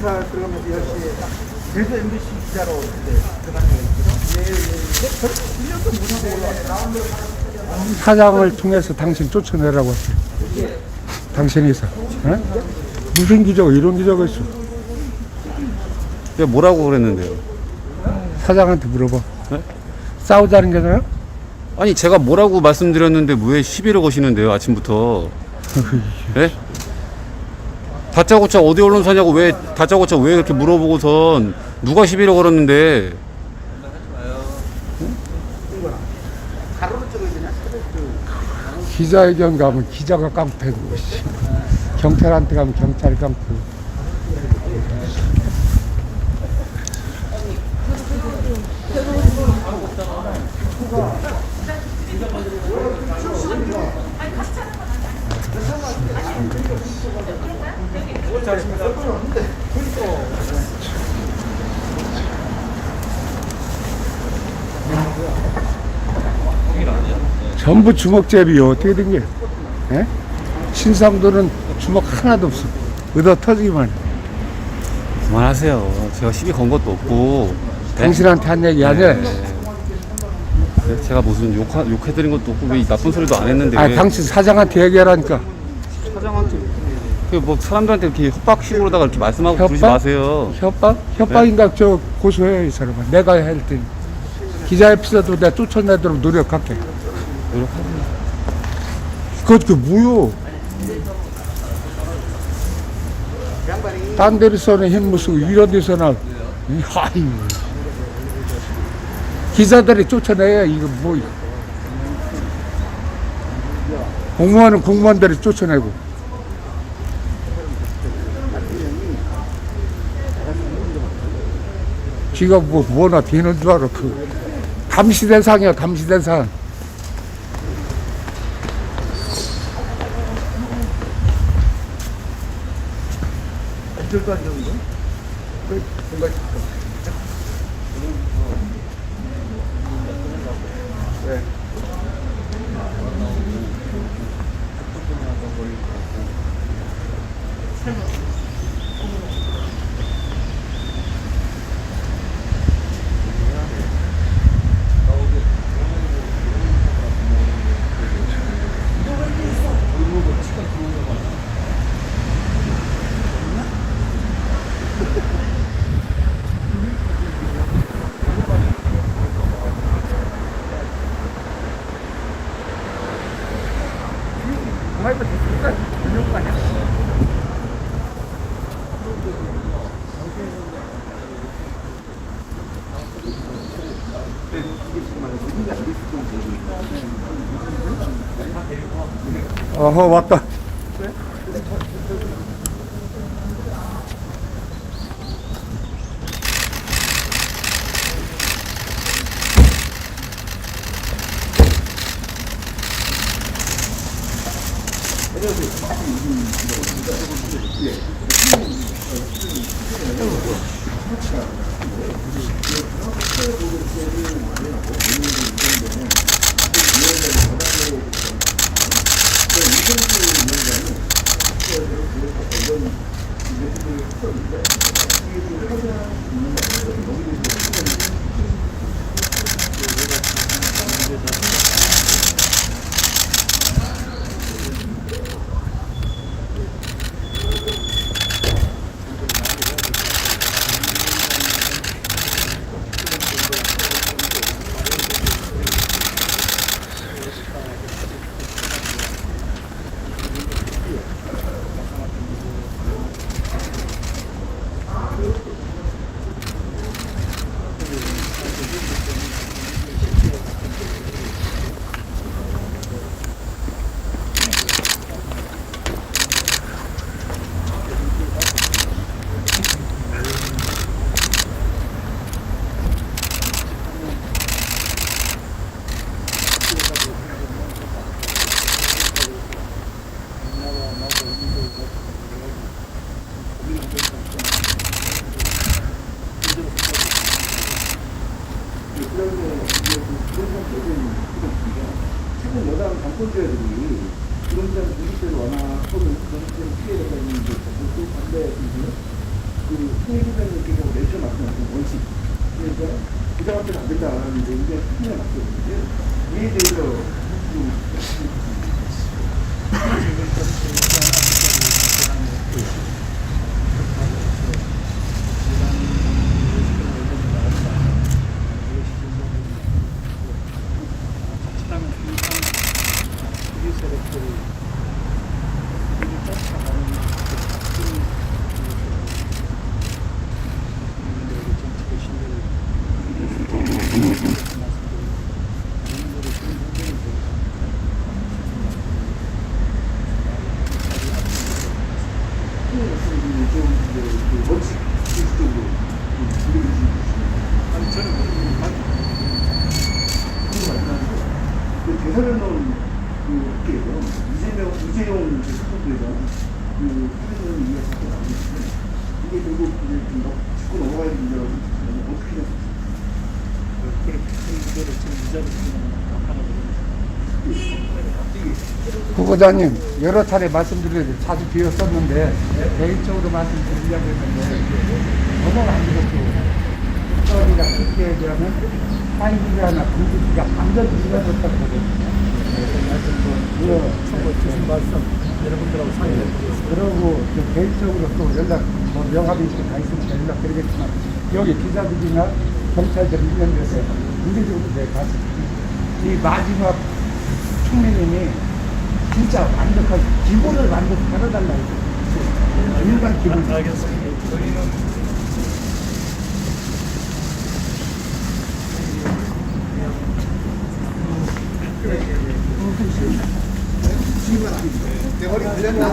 사 들어가면서 10시에 딱 제주 MBC 기자로 그때 들어가는 거죠? 예, 예, 예. 저 1년도 못하고 올라왔어요. 사장을 통해서 당신 쫓아내라고 했어. 당신이서. 어? 무슨 기자가 이런 기자가 있어. 내가 뭐라고 그랬는데요? 사장한테 물어봐. 네? 싸우자는 게잖아? 아니 제가 뭐라고 말씀드렸는데 왜 시비를 거시는데요 아침부터? 예? 다짜고짜 어디 언론사냐고 왜 다짜고짜 왜 이렇게 물어보고선 누가 시비를 걸었는데? 기자회견 가면 기자가 깡패고, 씨. 경찰한테 가면 경찰이 깡패고. 전부 주먹잡이요. 어떻게 된 게? 예? 신상도는 주먹 하나도 없어. 얻어 터지기만 해. 그만하세요. 제가 시비 건 것도 없고 네? 당신한테 한 얘기 아니야? 네, 제가 무슨 욕 욕해드린 것도 없고 왜 나쁜 소리도 안 했는데 아, 왜 당신 사장한테 얘기하라니까. 사장한테 그 뭐 사람들한테 이렇게 협박식으로다가 이렇게 말씀하고 협박? 그러지 마세요. 협박? 협박인가 저 고소해 이 사람아. 내가 할 테니. 기자 에피소드 내가 쫓아내도록 노력할게. 노력하세요. 그것 그 무효. 딴 데서는 힘 무쓰고 이런 데서는 하이. 기자들이 쫓아내야 이거 뭐 공무원은 공무원들이 쫓아내고 지가 뭐 뭐나 되는 줄 알아 그 감시대상이야 감시대상 절도 안 정도? 그 뭔가 네. 어허 왔다. 최 근여 이런 점 중립들 워낙 또는 그런 점 피해가 있는 게 또 반대 그 통일부장님께서 내셔 말씀하신 원칙 그러니까 부장한테는 안 된다는 데 이게 통일 맞거든요. 이에 대해서 좀 이제 그 원칙 기술적으로 좀 들려주시면 아니 저는 그 대사변론 그 업계에서 이재명 이재용 그 사건에서 그 사회적인 이해 사건 나오고 있는데 이게 결국 이제 짚고 넘어가야 되는 생각하는데 어떻게 생각하세요? 부부장님 여러 차례 말씀드렸는데 자주 비었었는데 개인적으로 말씀드리려고 했는데 너무 안 들었고 국가비가 특히에 비하면 사이비가나 군비가 완전 이루어졌다고 그러거든요. 뭐 주신 말씀 여러분들하고 상의했습니다. 그러고 저 개인적으로 또 연락 뭐 명함이 이렇게 다 있으면 연락드리겠지만 여기 기자들이나 경찰들 인연돼서 문제적으로 내가 가서 이 마지막 총리님이 진짜 완벽하게 기본을 완벽히 이거 일반 기본 알겠습니다 저희는 지금 허리 걸렸나?